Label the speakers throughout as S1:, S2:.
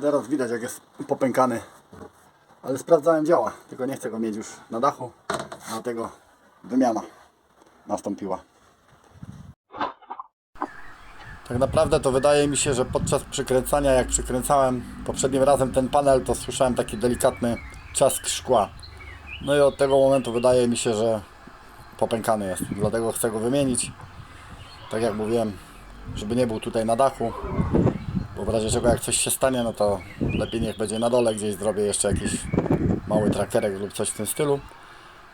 S1: Teraz widać jak jest popękany. Ale sprawdzałem działa, tylko nie chcę go mieć już na dachu. Dlatego wymiana nastąpiła. Tak naprawdę to wydaje mi się, że podczas przykręcania, jak przykręcałem poprzednim razem ten panel, to słyszałem taki delikatny trzask szkła. No i od tego momentu wydaje mi się, że popękany jest. Dlatego chcę go wymienić. Tak jak mówiłem, żeby nie był tutaj na dachu. Bo w razie czego jak coś się stanie, no to lepiej niech będzie na dole, gdzieś zrobię jeszcze jakiś mały trackerek lub coś w tym stylu.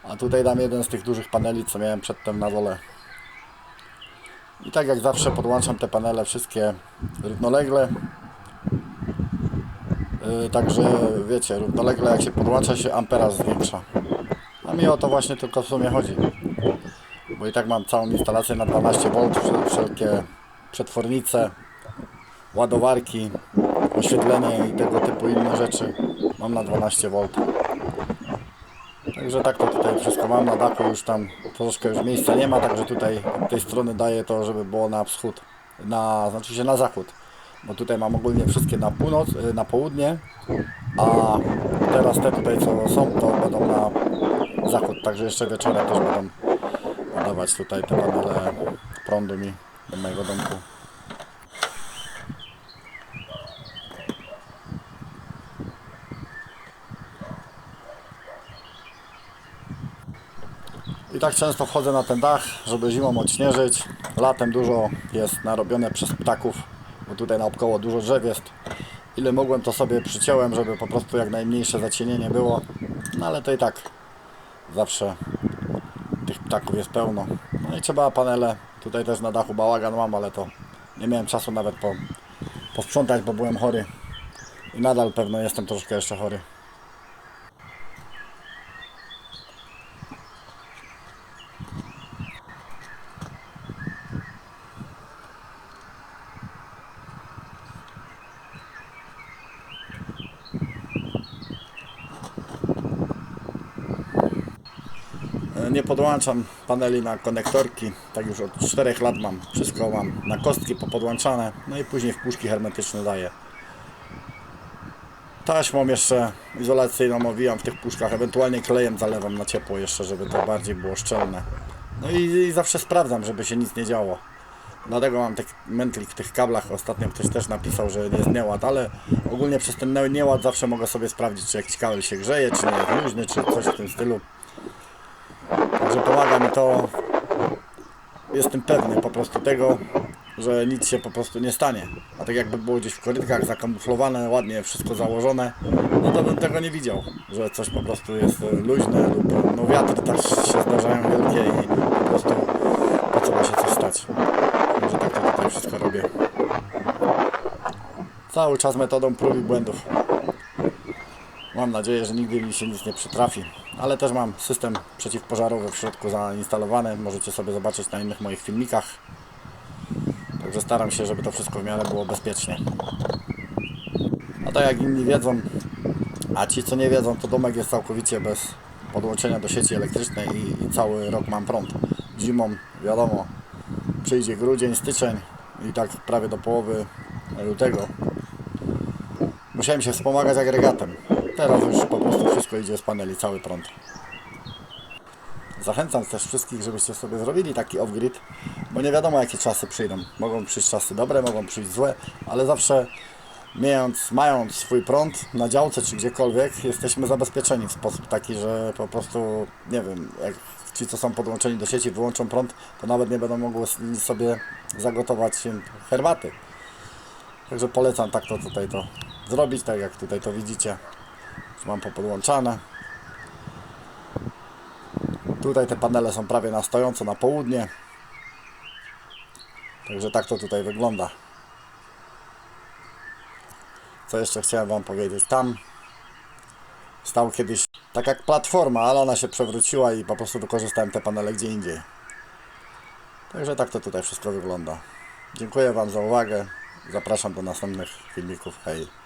S1: A tutaj dam jeden z tych dużych paneli, co miałem przedtem na dole. I tak jak zawsze podłączam te panele wszystkie równolegle. Yy, także wiecie, równolegle jak się podłącza się amperaj zwiększa. A mi o to właśnie tylko w sumie chodzi. Bo i tak mam całą instalację na 12V, wszel- wszelkie przetwornice, ładowarki, oświetlenie i tego typu inne rzeczy mam na 12V. Także tak to tutaj wszystko mam na dachu, już tam troszkę już miejsca nie ma, także tutaj od tej strony daję to, żeby było na wschód, na, znaczy się na zachód. Bo tutaj mam ogólnie wszystkie na północ, y, na południe, a teraz te tutaj co są, to będą na zachód, także jeszcze wieczorem też będą oddawać tutaj te panele prądu mi do mojego domku. I tak często wchodzę na ten dach, żeby zimą odśnieżyć. Latem dużo jest narobione przez ptaków, bo tutaj naokoło dużo drzew jest. Ile mogłem to sobie przyciąłem, żeby po prostu jak najmniejsze zacienienie było. No ale to i tak zawsze tych ptaków jest pełno. No i trzeba panele. Tutaj też na dachu bałagan mam, ale to nie miałem czasu nawet po, posprzątać, bo byłem chory. I nadal pewno jestem troszkę jeszcze chory. Nie podłączam paneli na konektorki, tak już od 4 lat mam. Wszystko mam na kostki popodłączane, no i później w puszki hermetyczne daję. Taśmą jeszcze izolacyjną owijam w tych puszkach, ewentualnie klejem zalewam na ciepło jeszcze, żeby to bardziej było szczelne. No i, i zawsze sprawdzam, żeby się nic nie działo. Dlatego mam taki mętlik w tych kablach. Ostatnio ktoś też napisał, że jest nieład, ale ogólnie przez ten nie- nieład zawsze mogę sobie sprawdzić, czy jakiś kabel się grzeje, czy nie jest luźny, czy coś w tym stylu. Także pomaga mi to. Jestem pewny po prostu tego, że nic się po prostu nie stanie. A tak jakby było gdzieś w korytkach zakamuflowane, ładnie wszystko założone, no to bym tego nie widział, że coś po prostu jest luźne lub no wiatry też się zdarzają wielkie i po prostu po co ma się coś stać. Także tak to tutaj wszystko robię. Cały czas metodą prób i błędów. Mam nadzieję, że nigdy mi się nic nie przytrafi. Ale też mam system przeciwpożarowy w środku zainstalowany. Możecie sobie zobaczyć na innych moich filmikach. Także staram się, żeby to wszystko w miarę było bezpiecznie. A tak jak inni wiedzą, a ci co nie wiedzą, to domek jest całkowicie bez podłączenia do sieci elektrycznej i, i cały rok mam prąd. Zimą, wiadomo, przyjdzie grudzień, styczeń i tak prawie do połowy lutego Musiałem się wspomagać agregatem. Teraz już po prostu wszystko idzie z paneli, cały prąd. Zachęcam też wszystkich, żebyście sobie zrobili taki off-grid, bo nie wiadomo jakie czasy przyjdą. Mogą przyjść czasy dobre, mogą przyjść złe, ale zawsze mając, mając swój prąd na działce czy gdziekolwiek, jesteśmy zabezpieczeni w sposób taki, że po prostu, nie wiem, jak ci co są podłączeni do sieci wyłączą prąd, to nawet nie będą mogły sobie zagotować herbaty. Także polecam tak to tutaj to zrobić, tak jak tutaj to widzicie. Już mam popodłączane. Tutaj te panele są prawie na stojąco na południe. Także tak to tutaj wygląda. Co jeszcze chciałem Wam powiedzieć? Tam stał kiedyś tak jak platforma, ale ona się przewróciła i po prostu wykorzystałem te panele gdzie indziej. Także tak to tutaj wszystko wygląda. Dziękuję Wam za uwagę. Zapraszam do następnych filmików. Hej!